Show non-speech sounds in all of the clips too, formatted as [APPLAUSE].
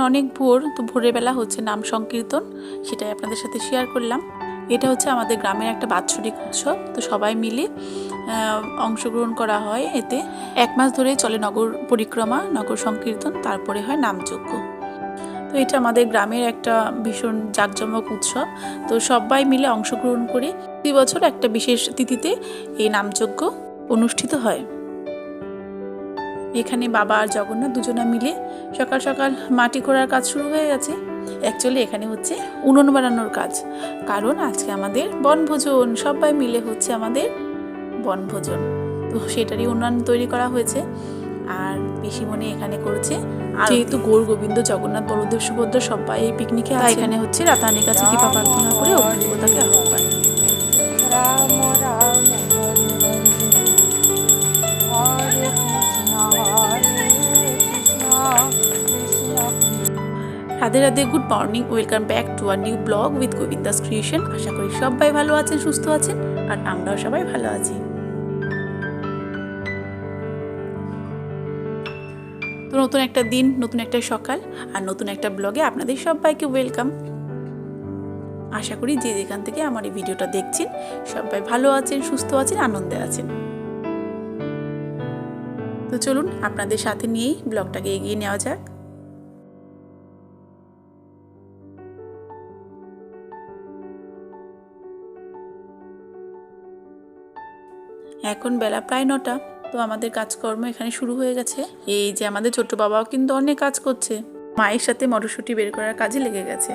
অনেক ভোর, তো ভোরের বেলা হচ্ছে নাম সংকীর্তন, সেটাই আপনাদের সাথে শেয়ার করলাম। এটা হচ্ছে আমাদের গ্রামের একটা বাৎসরিক উৎসব, তো সবাই মিলে অংশগ্রহণ করা হয় এতে। এক মাস ধরে চলে নগর পরিক্রমা, নগর সংকীর্তন, তারপরে হয় নামযজ্ঞ। তো এটা আমাদের গ্রামের একটা ভীষণ জাঁকজমক উৎসব, তো সবাই মিলে অংশগ্রহণ করে প্রতি বছর একটা বিশেষ তিথিতে এই নামযজ্ঞ অনুষ্ঠিত হয়। এখানে বাবা আর জগন্নাথ দুজনা মিলে সকাল সকাল মাটি খোঁড়ার কাজ শুরু হয়ে গেছে। অ্যাকচুয়ালি এখানে হচ্ছে উনুন বানানোর কাজ। কারণ আজকে আমাদের বনভোজন সবাই মিলে হচ্ছে আমাদের বনভোজন। তো সেটারই উন্নয়ন তৈরি করা হয়েছে। আর পিসিমণি এখানে করছে যেহেতু গৌর গোবিন্দ জগন্নাথ বলদেব সুভদ্রা সবাই এই পিকনিকে এখানে হচ্ছে রাতানের কাছে কৃপা প্রার্থনা করে অভিজ্ঞতাকে Radhe Radhe good morning welcome back to our new blog with Govinda's creation আশা করি সবাই ভালো আছেন, সুস্থ আছেন, আর আমরাও সবাই ভালো আছি। তো নতুন একটা দিন, নতুন একটা সকাল, আর নতুন একটা ব্লগে আপনাদের সবাইকে ওয়েলকাম আশা করি যে যেখান থেকে আমার এই ভিডিওটা দেখছেন, সবাই ভালো আছেন, সুস্থ আছেন, আনন্দে আছেন। তো চলুন আপনাদের সাথে নিয়েই ব্লগটাকে এগিয়ে নেওয়া যাক। এখন বেলা প্রায় নটা, তো আমাদের কাজকর্ম এখানে শুরু হয়ে গেছে। এই যে আমাদের ছোট্ট বাবাও কিন্তু অনেক কাজ করছে। মায়ের সাথে মটরশুঁটি বের করার কাজে লেগে গেছে।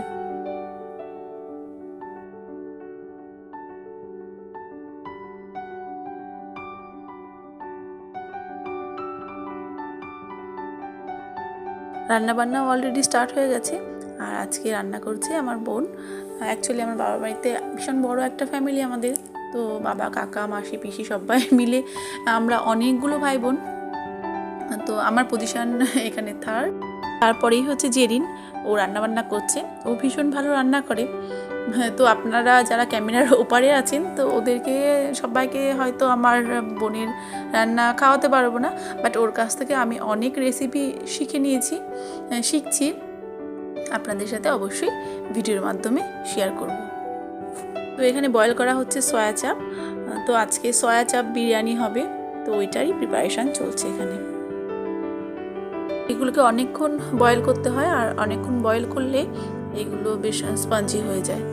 রান্না বান্না অলরেডি স্টার্ট হয়ে গেছে। আর আজকে রান্না করছে আমার বোন। অ্যাকচুয়ালি আমার বাবার বাড়িতে ভীষণ বড় একটা ফ্যামিলি আমাদের। তো বাবা, কাকা, মাসি, পিসি সবাই [LAUGHS] মিলে আমরা অনেকগুলো ভাই বোন তো আমার পজিশন [LAUGHS] এখানে থার্ড তারপরেই হচ্ছে জেরিন, ও রান্না বান্না করছে। ও ভীষণ ভালো রান্না করে। তো আপনারা যারা ক্যামেরার [LAUGHS] ওপারে আছেন, তো ওদেরকে সবাইকে হয়তো আমার বোনের রান্না খাওয়াতে পারব না বাট ওর কাছ থেকে আমি অনেক রেসিপি শিখে নিয়েছি, শিখছি। আপনাদের সাথে অবশ্যই ভিডিওর মাধ্যমে শেয়ার করব। তো এখানে বয়েল করা হচ্ছে সয়া চাপ তো আজকে সয়া চাপ বিরিয়ানি হবে। তো ওইটারই প্রিপারেশান চলছে এখানে। এগুলোকে অনেকক্ষণ বয়েল করতে হয় আর অনেকক্ষণ বয়েল করলে এগুলো বেশ স্পঞ্জি হয়ে যায়।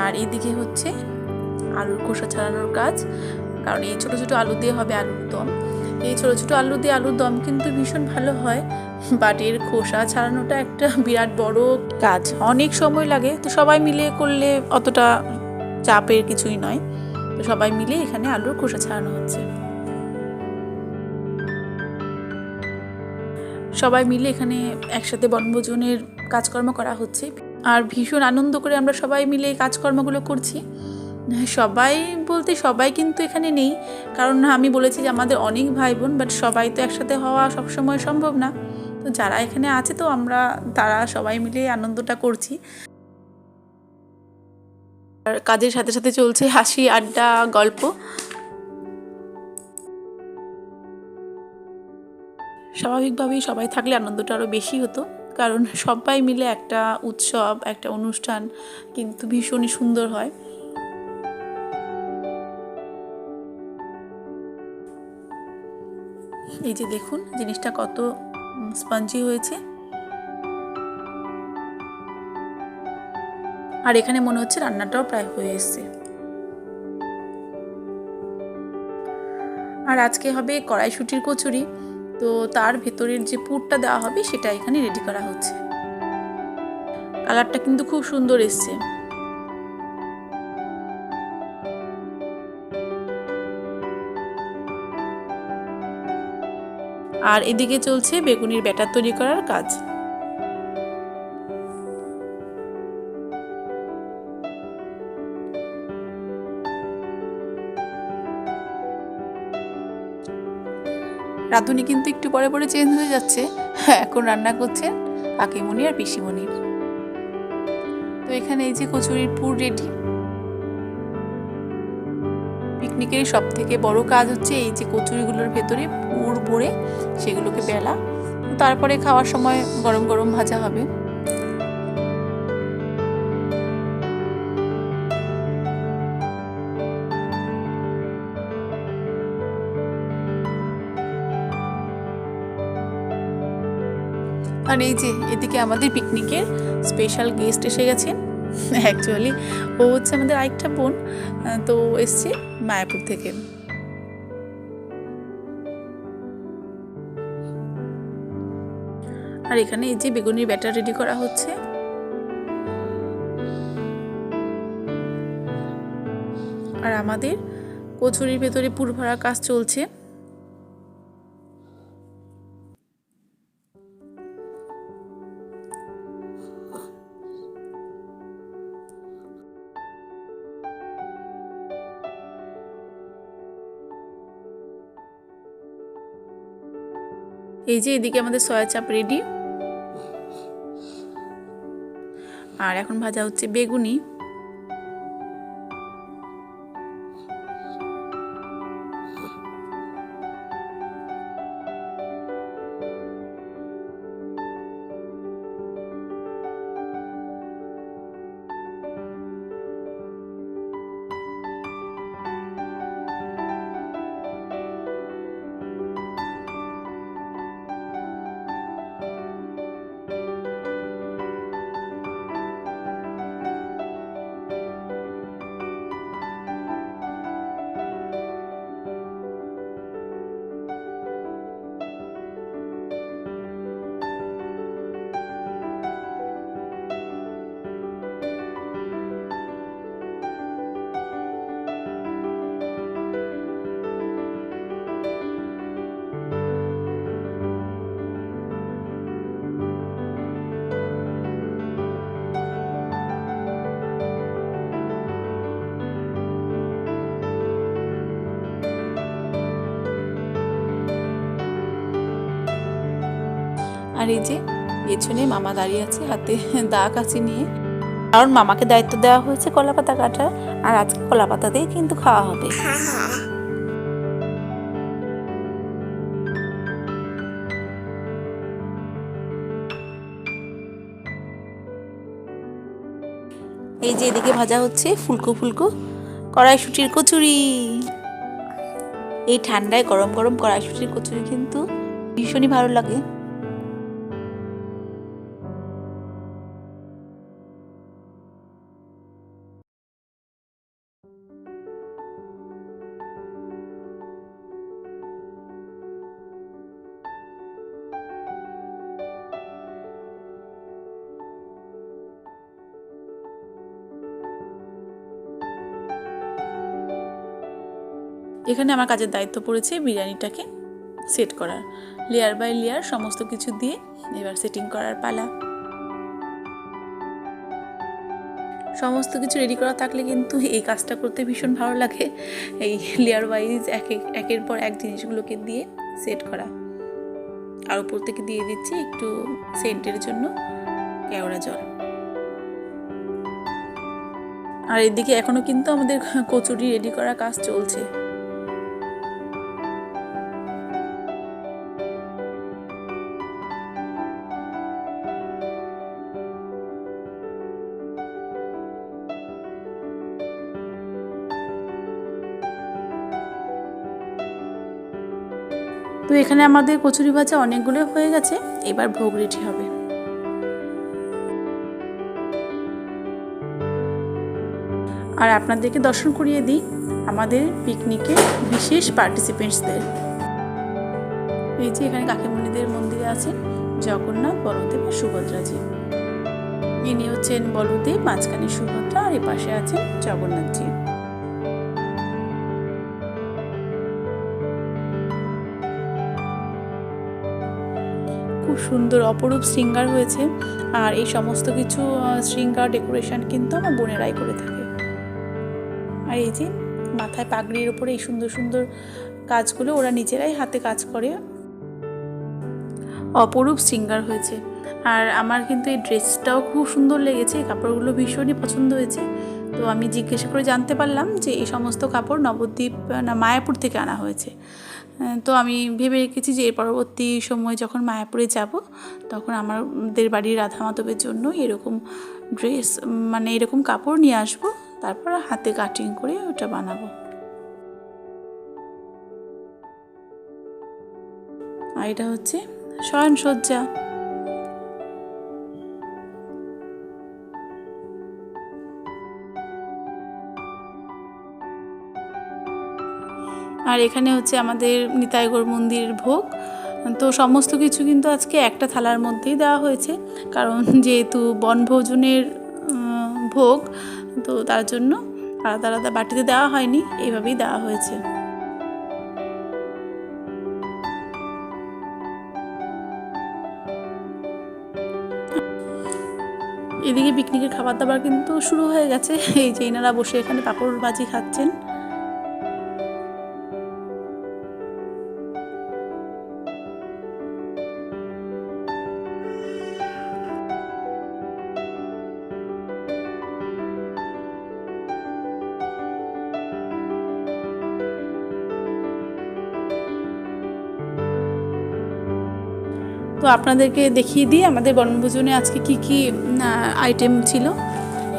আর এদিকে হচ্ছে আলুর খোসা ছাড়ানোর কাজ। কারণ এই ছোটো ছোটো আলু দিয়ে হবে আলুর দম। এই ছোটো ছোটো আলু দিয়ে আলুর দম কিন্তু ভীষণ ভালো হয়। বাট এর খোসা ছাড়ানোটা একটা বিরাট বড় কাজ। অনেক সময় লাগে, তো সবাই মিলে করলে অতটা চাপের কিছুই নয়। তো সবাই মিলে এখানে আলুর খোসা ছাড়ানো হচ্ছে। সবাই মিলে এখানে একসাথে বনভোজনের কাজকর্ম করা হচ্ছে। আর ভীষণ আনন্দ করে আমরা সবাই মিলে এই কাজকর্মগুলো করছি। সবাই বলতে সবাই কিন্তু এখানে নেই। কারণ আমি বলেছি যে আমাদের অনেক ভাই বোন বাট সবাই তো একসাথে হওয়া সবসময় সম্ভব না। তো যারা এখানে আছে তো আমরা, তারা সবাই মিলে আনন্দটা করছি। আর কাজের সাথে সাথে চলছে হাসি, আড্ডা, গল্প। স্বাভাবিকভাবেই সবাই থাকলে আনন্দটা আরও বেশি হতো। কারণ সবাই মিলে একটা উৎসব, একটা অনুষ্ঠান কিন্তু ভীষণই সুন্দর হয়। এই যে দেখুন, জিনিসটা কত স্পঞ্জি হয়েছে। আর এখানে মনে হচ্ছে রান্নাটাও প্রায় হয়ে এসছে। আর আজকে হবে কড়াইশুটির কচুরি। তো তার ভেতরের যে পুরটা দেওয়া হবে, সেটা এখানে রেডি করা হচ্ছে। কালারটা কিন্তু খুব সুন্দর এসছে। আর এদিকে চলছে বেগুনির ব্যাটার তৈরি করার কাজ। রাঁধুনি কিন্তু একটু পরে পরে চেঞ্জ হয়ে যাচ্ছে। হ্যাঁ এখন রান্না করছেন কাকিমণি আর পিসিমণির। তো এখানে এই যে কচুরির পুর রেডি পিকনিকের সব থেকে বড় কাজ হচ্ছে এই যে কচুরিগুলোর ভেতরে পুর ভরে সেগুলোকে বেলা, তারপরে খাওয়ার সময় গরম গরম ভাজা হবে। আর এই যে এদিকে আমাদের পিকনিকের স্পেশাল গেস্ট এসে গেছেন। [LAUGHS] অ্যাকচুয়ালি ও হচ্ছে আমাদের আরেকটা বোন তো এসছে মায়াপুর থেকে। আর এখানে এই যে বেগুনির ব্যাটার রেডি করা হচ্ছে। আর আমাদের কচুরির ভেতরে পুর ভরা কাজ চলছে। এই যে এদিকে আমাদের সয়া চাপ রেডি আর এখন ভাজা হচ্ছে বেগুনি। আর এই যে পেছনে মামা দাঁড়িয়ে আছে, হাতে দা কাছে নিয়ে। কারণ মামাকে দায়িত্ব দেওয়া হয়েছে কলা পাতা কাটার, আর আজকে কলা পাতা দিয়ে কিন্তু খাওয়া হবে। এই যে এদিকে ভাজা হচ্ছে ফুলকো ফুলকো কড়াইশুটির কচুরি। এই ঠান্ডায় গরম গরম কড়াইশুটির কচুরি কিন্তু ভীষণই ভালো লাগে। এখানে আমার কাজের দায়িত্ব পড়েছে বিরিয়ানিটাকে সেট করার। লেয়ার বাই লেয়ার সমস্ত কিছু দিয়ে এবার সেটিং করার পালা। সমস্ত কিছু রেডি করা থাকলে কিন্তু এই কাজটা করতে ভীষণ ভালো লাগে। এই লেয়ার ওয়াইজ এক এক, একের পর এক জিনিসগুলোকে দিয়ে সেট করা। আর উপর থেকে দিয়ে দিচ্ছি একটু সেন্টের জন্য কেওড়া জল। আর এদিকে এখনও কিন্তু আমাদের কচুরি রেডি করা কাজ চলছে। তো এখানে আমাদের কচুরি ভাজা অনেকগুলো হয়ে গেছে, এবার ভোগ রেডি হবে। আর আপনাদেরকে দর্শন করিয়ে দিই আমাদের পিকনিকে বিশেষ পার্টিসিপেন্টসদের। এই যে এখানে কাকিমণিদের মন্দিরে আছে জগন্নাথ, বলদেব আর সুভদ্রাজি। ইনি হচ্ছেন বলদেব, মাঝখানে সুভদ্রা আর এ পাশে আছেন জগন্নাথজি। খুব সুন্দর অপরূপ শৃঙ্গার হয়েছে। আর এই সমস্ত কিছু শৃঙ্গার ডেকোরেশন কিন্তু আমার বোনেরাই করে থাকে। আর এই যে মাথায় পাগড়ির ওপরে এই সুন্দর সুন্দর কাজগুলো ওরা নিজেরাই হাতে কাজ করে। অপরূপ শৃঙ্গার হয়েছে। আর আমার কিন্তু এই ড্রেসটাও খুব সুন্দর লেগেছে কাপড়গুলো ভীষণই পছন্দ হয়েছে। তো আমি জিজ্ঞেস করে জানতে পারলাম যে এই সমস্ত কাপড় নবদ্বীপ না, মায়াপুর থেকে আনা হয়েছে। তো আমি ভেবে রেখেছি যে এর পরবর্তী সময় যখন মায়াপুরে যাব, তখন আমাদের বাড়ির রাধা মাধবের জন্য এরকম ড্রেস মানে এরকম কাপড় নিয়ে আসব, তারপর হাতে কাটিং করে ওটা বানাবো। আর এটা হচ্ছে শয়নসজ্জা। আর এখানে হচ্ছে আমাদের নিতাইগড় মন্দিরের ভোগ। তো সমস্ত কিছু কিন্তু আজকে একটা থালার মধ্যেই দেওয়া হয়েছে। কারণ যেহেতু বনভোজনের ভোগ, তো তার জন্য আলাদা আলাদা বাটিতে দেওয়া হয়নি, এইভাবেই দেওয়া হয়েছে। এদিকে পিকনিকের খাবার দাবার কিন্তু শুরু হয়ে গেছে। এই যে এনারা বসে এখানে পাঁপড় ভাজি খাচ্ছেন। তো আপনাদেরকে দেখিয়ে দিই আমাদের বনভোজনে আজকে কি কি আইটেম ছিল।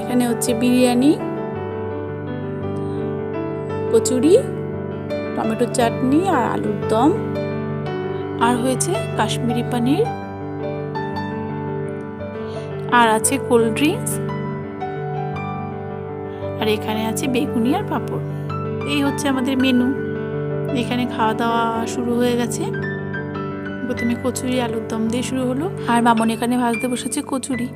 এখানে হচ্ছে বিরিয়ানি, কচুরি, টমেটো চাটনি আর আলুর দম। আর হয়েছে কাশ্মীরি পানির। আর আছে কোল্ড ড্রিঙ্কস। আর এখানে আছে বেগুনি আর পাঁপড়। এই হচ্ছে আমাদের মেনু। এখানে খাওয়া দাওয়া শুরু হয়ে গেছে। প্রথমে কচুরি আলুর দম দিয়ে শুরু হলো। আর মামন এখানে ভাজতে বসেছে কচুরি।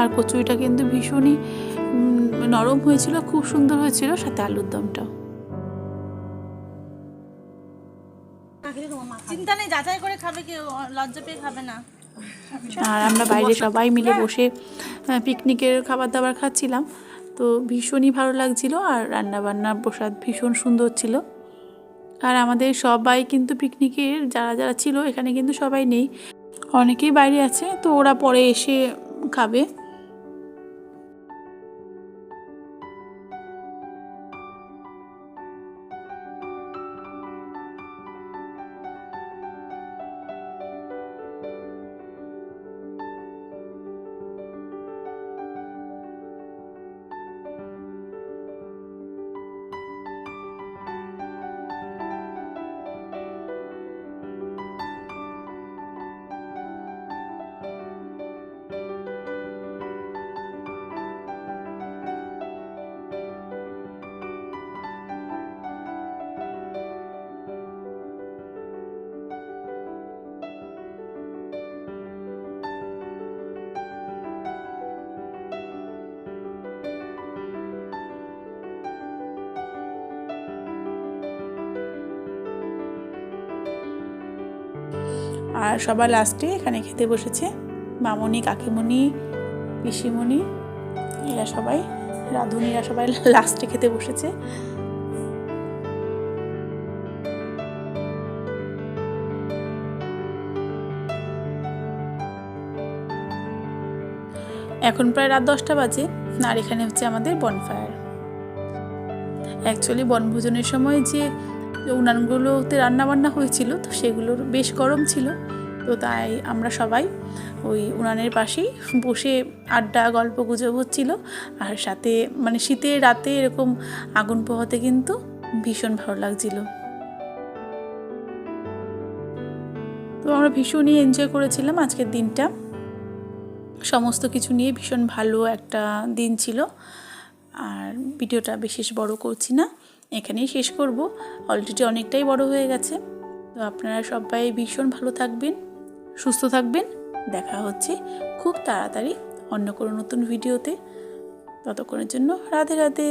আর কচুরিটা কিন্তু ভীষণই নরম হয়েছিল খুব সুন্দর হয়েছিল সাথে আলুর দমটাও চিন্তা নেই যাচাই করে খাবে কেউ লজ্জা পেয়ে খাবে না। আর আমরা বাইরে সবাই মিলে বসে পিকনিকের খাবার দাবার খাচ্ছিলাম। তো ভীষণই ভালো লাগছিল আর রান্নাবান্নার প্রসাদ ভীষণ সুন্দর ছিল। আর আমাদের সবাই কিন্তু পিকনিকের যারা যারা ছিল এখানে কিন্তু সবাই নেই। অনেকেই বাইরে আছে তো ওরা পরে এসে খাবে। আর সবার লাস্টে এখানে খেতে বসেছে মামনি, কাকিমণি, পিসিমণি, এরা সবাই, রাঁধুনিরা সবাই লাস্টে খেতে বসেছে। এখন প্রায় রাত দশটা বাজে, আর এখানে হচ্ছে আমাদের বনফায়ার অ্যাকচুয়ালি বনভোজনের সময় যে উনানগুলোতে রান্নাবান্না হয়েছিল, তো সেগুলোর বেশ গরম ছিল। তো তাই আমরা সবাই ওই উনানের পাশেই বসে আড্ডা, গল্প গুজব হচ্ছিল। আর সাথে মানে শীতের রাতে এরকম আগুন পোহাতে কিন্তু ভীষণ ভালো লাগছিল। তো আমরা ভীষণই এনজয় করেছিলাম আজকের দিনটা। সমস্ত কিছু নিয়ে ভীষণ ভালো একটা দিন ছিল। আর ভিডিওটা বিশেষ বড় করছি না, এখানেই শেষ করব। অলরেডি অনেকটাই বড় হয়ে গেছে। তো আপনারা সবাই ভীষণ ভালো থাকবেন। সুস্থ থাকবেন। দেখা হচ্ছে খুব তাড়াতাড়ি অন্য কোনো নতুন ভিডিওতে। ততক্ষণের জন্য রাধে রাধে।